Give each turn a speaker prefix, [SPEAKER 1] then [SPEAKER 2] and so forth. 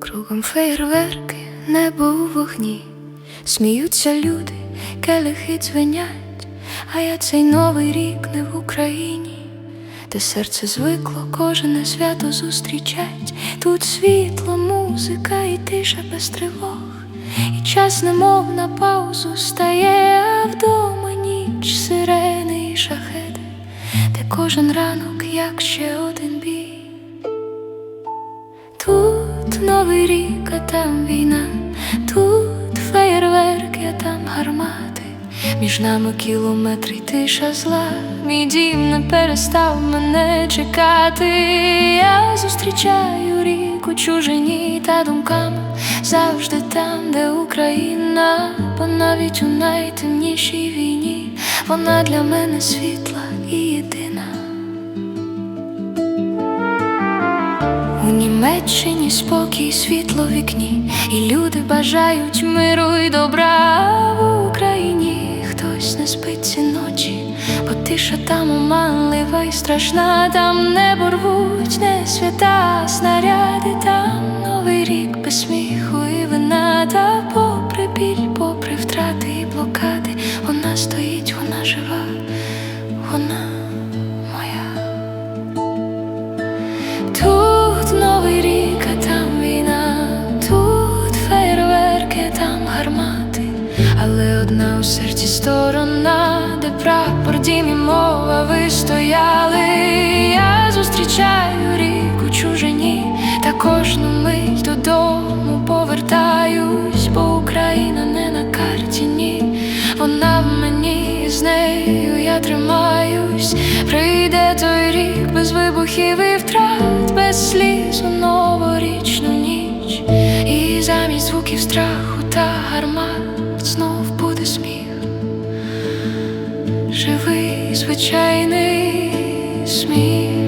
[SPEAKER 1] Кругом фейерверки, небо у вогні, сміються люди, келихи дзвенять, а я цей новий рік не в Україні, де серце звикло, кожне свято зустрічать. Тут світло, музика і тиша без тривог, і час, немов на паузу стає, а вдома ніч сире кожен ранок, як ще один бій. Тут новий рік, а там війна, тут феєрверки, а там гармати. Між нами кілометри тиша зла. Мій дім не перестав мене чекати. Я зустрічаю рік у чужині та думками завжди там, де Україна, бо навіть у найтемнішій війні вона для мене світла і єдина. У Німеччині спокій, світло в вікні, і люди бажають миру і добра. В Україні. Хтось не спить ці ночі, бо тиша там оманлива і страшна, там не борвуть, не свята, снаряди, там новий рік без сміху але у серці сторона, де прапор, дім і мова ви стояли. Я зустрічаю рік у чужині, та кожну мить додому повертаюсь, бо Україна не на карті, ні, вона в мені, з нею я тримаюсь. Прийде той рік без вибухів і втрат, без сліз у новорічну ніч, і замість звуків страху та гармат Живий звичайний сміх.